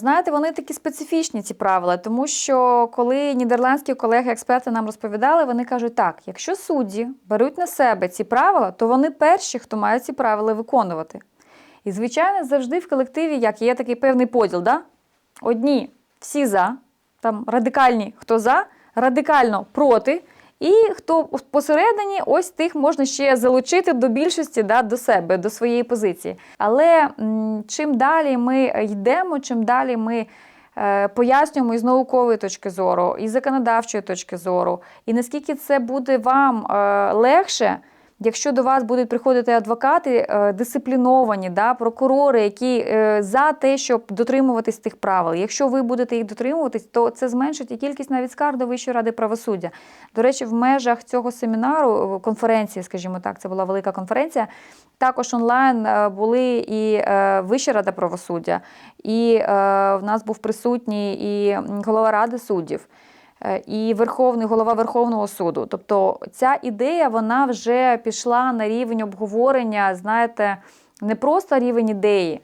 Знаєте, вони такі специфічні ці правила, тому що коли нідерландські колеги-експерти нам розповідали, вони кажуть, так, якщо судді беруть на себе ці правила, то вони перші, хто має ці правила виконувати. І, звичайно, завжди в колективі як є такий певний поділ. Да? Одні всі за, там радикальні, хто за, радикально проти. І хто посередині, ось тих можна ще залучити до більшості да, до себе, до своєї позиції. Але м, чим далі ми йдемо, чим далі ми е, пояснюємо із наукової точки зору, і законодавчої точки зору, і наскільки це буде вам е, легше. Якщо до вас будуть приходити адвокати е, дисципліновані, да, прокурори, які е, за те, щоб дотримуватись тих правил. Якщо ви будете їх дотримуватись, то це зменшить і кількість навіть скарг до Вищої ради правосуддя. До речі, в межах цього семінару, конференції, скажімо так, це була велика конференція. Також онлайн е, були і Вища рада правосуддя, і в нас був присутній і голова ради суддів. Е, і Верховний голова Верховного суду. Тобто ця ідея вона вже пішла на рівень обговорення, знаєте, не просто рівень ідеї,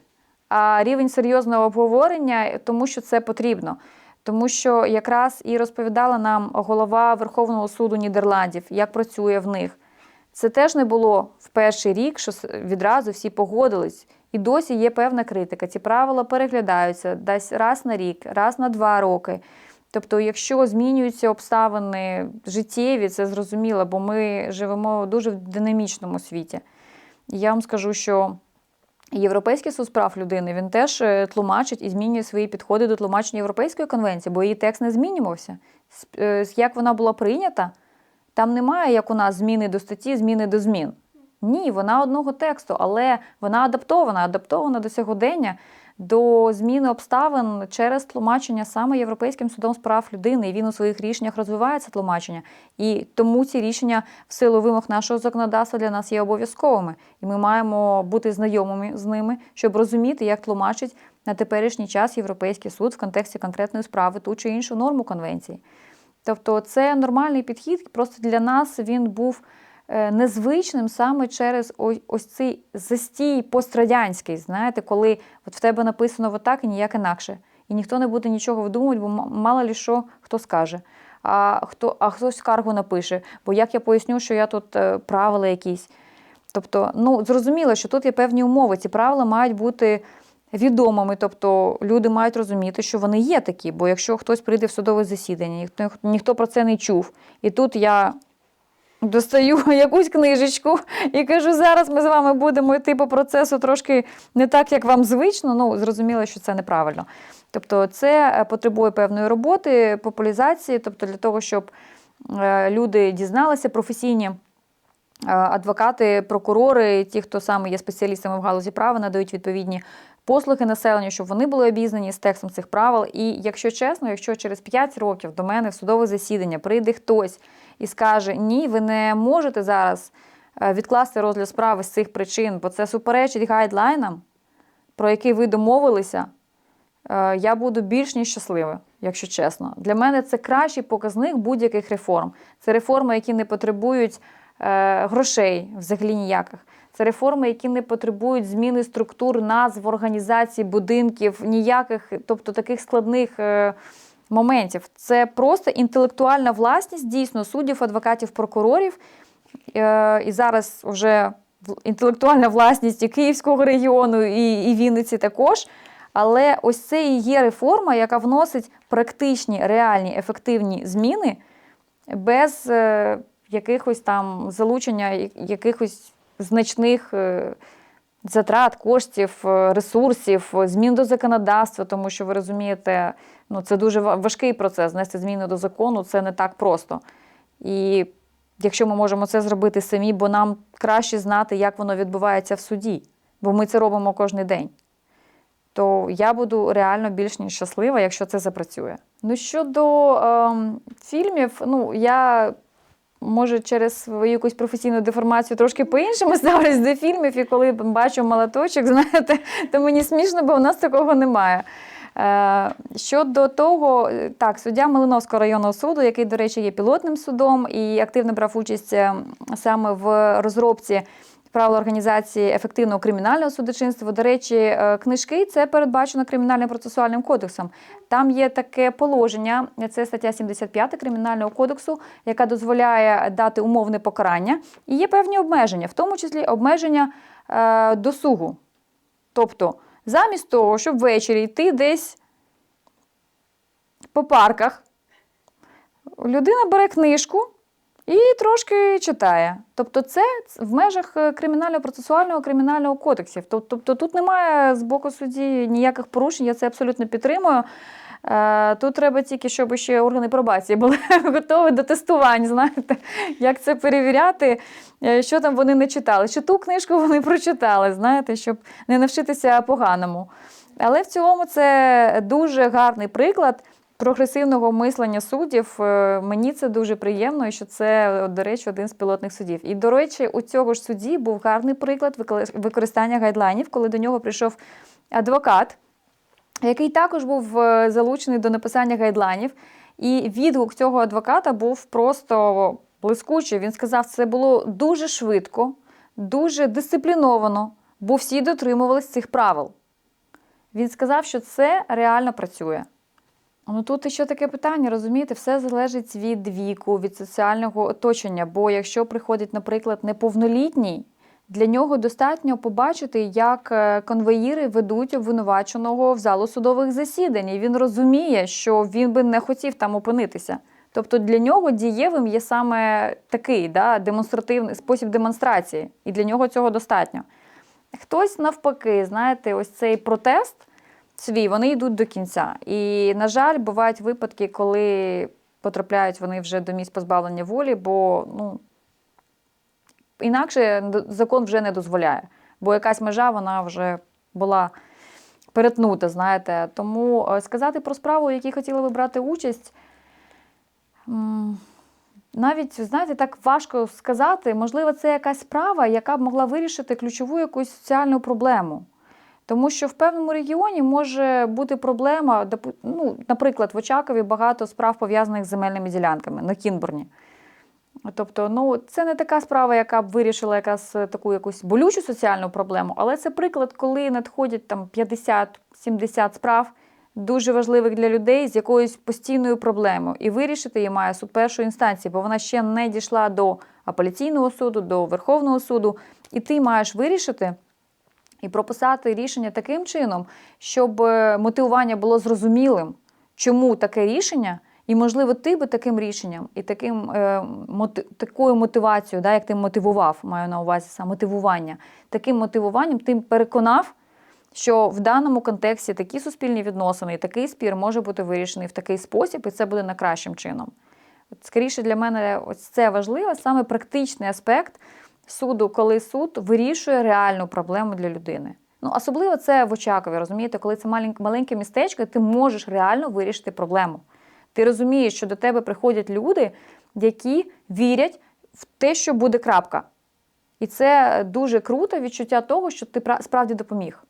а рівень серйозного обговорення, тому що це потрібно. Тому що якраз і розповідала нам голова Верховного суду Нідерландів, як працює в них. Це теж не було в перший рік, що відразу всі погодились. І досі є певна критика. Ці правила переглядаються десь раз на рік, раз на два роки. Тобто, якщо змінюються обставини життєві, це зрозуміло, бо ми живемо дуже в динамічному світі. Я вам скажу, що Європейський суд прав людини він теж е, тлумачить і змінює свої підходи до тлумачення Європейської конвенції, бо її текст не змінювався. Е, Як вона була прийнята, там немає, як у нас, зміни до статті, зміни до змін. Ні, вона одного тексту, але вона адаптована, адаптована до сьогодення, до зміни обставин через тлумачення саме Європейським судом з прав людини. І він у своїх рішеннях розвиває це тлумачення. І тому ці рішення в силу вимог нашого законодавства для нас є обов'язковими. І ми маємо бути знайомими з ними, щоб розуміти, як тлумачить на теперішній час Європейський суд в контексті конкретної справи ту чи іншу норму конвенції. Тобто це нормальний підхід, просто для нас він був незвичним саме через ось, цей застій пострадянський, знаєте, коли от в тебе написано отак і ніяк інакше. І ніхто не буде нічого видумувати, бо мало лі що хто скаже. А, хто, а хтось скаргу напише, бо як я поясню, що я тут е, правила якісь. Тобто, ну зрозуміло, що тут є певні умови. Ці правила мають бути відомими. Тобто люди мають розуміти, що вони є такі. Бо якщо хтось прийде в судове засідання, ніхто, ніхто про це не чув. І тут я достаю якусь книжечку і кажу, зараз ми з вами будемо йти по процесу трошки не так, як вам звично. Ну, зрозуміло, що це неправильно. Тобто, це е, потребує певної роботи, популяризації, тобто для того, щоб е, люди дізналися професійні. Е, Адвокати, прокурори, ті, хто саме є спеціалістами в галузі права, надають відповідні послуги населенню, щоб вони були обізнані з текстом цих правил. І якщо чесно, якщо через 5 років до мене в судове засідання прийде хтось і скаже: Ні, ви не можете зараз е, відкласти розгляд справи з цих причин, бо це суперечить гайдлайнам, про які ви домовилися, е, я буду більш ніж щаслива, якщо чесно. Для мене це кращий показник будь-яких реформ. Це реформи, які не потребують е, грошей взагалі ніяких. Це реформи, які не потребують зміни структур, назв, організації, будинків, ніяких, тобто таких складних моментів. Це просто інтелектуальна власність дійсно суддів, адвокатів, прокурорів. Е, і зараз вже інтелектуальна власність і Київського регіону, і, і Вінниці також. Але ось це і є реформа, яка вносить практичні, реальні, ефективні зміни без е, якихось там залучення якихось значних е, затрат, коштів, е, ресурсів, е, змін до законодавства, тому що ви розумієте, ну це дуже важкий процес. Внести зміни до закону це не так просто. І якщо ми можемо це зробити самі, бо нам краще знати, як воно відбувається в суді, бо ми це робимо кожен день то я буду реально більш ніж щаслива, якщо це запрацює. Ну щодо ем, фільмів, ну я може через свою якусь професійну деформацію трошки по-іншому ставлюсь до фільмів, і коли бачу молоточок, знаєте, то мені смішно, бо у нас такого немає. Е, Щодо того, так, суддя Малиновського районного суду, який, до речі, є пілотним судом і активно брав участь е, саме в розробці правила організації ефективного кримінального судочинства. До речі, е, книжки це передбачено кримінальним процесуальним кодексом. Там є таке положення, це стаття 75 кримінального кодексу, яка дозволяє дати умовне покарання. І є певні обмеження, в тому числі обмеження е, досугу. Тобто, замість того, щоб ввечері йти десь по парках, людина бере книжку і трошки читає. Тобто, це в межах е, кримінально-процесуального кримінального кодексів. Тобто тут немає з боку судді ніяких порушень, я це абсолютно підтримую. Е, Тут треба тільки, щоб ще органи пробації були готові до тестувань, знаєте, як це перевіряти, е, що там вони не читали, чи ту книжку вони прочитали, знаєте, щоб не навчитися поганому. Але в цілому це дуже гарний приклад прогресивного мислення суддів. Е, Мені це дуже приємно, і що це, до речі, один з пілотних судів. І, до речі, у цього ж судді був гарний приклад використання гайдлайнів, коли до нього прийшов адвокат, який також був е, залучений до написання гайдлайнів. І відгук цього адвоката був просто блискучий. Він сказав, це було дуже швидко, дуже дисципліновано, бо всі дотримувались цих правил. Він сказав, що це реально працює. Ну тут ще таке питання, розумієте, все залежить від віку, від соціального оточення. Бо якщо приходить, наприклад, неповнолітній, для нього достатньо побачити, як е, конвоїри ведуть обвинуваченого в залу судових засідань. І він розуміє, що він би не хотів там опинитися. Тобто для нього дієвим є саме такий да, демонстративний спосіб демонстрації, і для нього цього достатньо. Хтось навпаки, знаєте, ось цей протест свій, вони йдуть до кінця. І, на жаль, бувають випадки, коли потрапляють вони вже до місць позбавлення волі, бо ну, інакше закон вже не дозволяє, бо якась межа вона вже була перетнута, знаєте. Тому е, сказати про справу, в якій хотіли ви брати участь. навіть, знаєте, так важко сказати, можливо, це якась справа, яка б могла вирішити ключову якусь соціальну проблему. Тому що в певному регіоні може бути проблема, ну, наприклад, в Очакові багато справ пов'язаних з земельними ділянками на Кінбурні. Тобто, ну, це не така справа, яка б вирішила якраз е, таку якусь болючу соціальну проблему, але це приклад, коли надходять там 50-70 справ, дуже важливих для людей з якоюсь постійною проблемою. І вирішити її має суд першої інстанції, бо вона ще не дійшла до апеляційного суду, до Верховного суду, і ти маєш вирішити. І прописати рішення таким чином, щоб е, мотивування було зрозумілим, чому таке рішення, і, можливо, ти би таким рішенням і таким, е, моти, такою мотивацією, да, як ти мотивував, маю на увазі саме мотивування, таким мотивуванням ти переконав, що в даному контексті такі суспільні відносини і такий спір може бути вирішений в такий спосіб, і це буде найкращим чином. От, скоріше для мене ось це важливо, саме практичний аспект суду, коли суд вирішує реальну проблему для людини. Ну, особливо це в Очакові, розумієте, коли це малень- маленьке містечко, ти можеш реально вирішити проблему. Ти розумієш, що до тебе приходять люди, які вірять в те, що буде крапка. І це дуже круто відчуття того, що ти справді допоміг.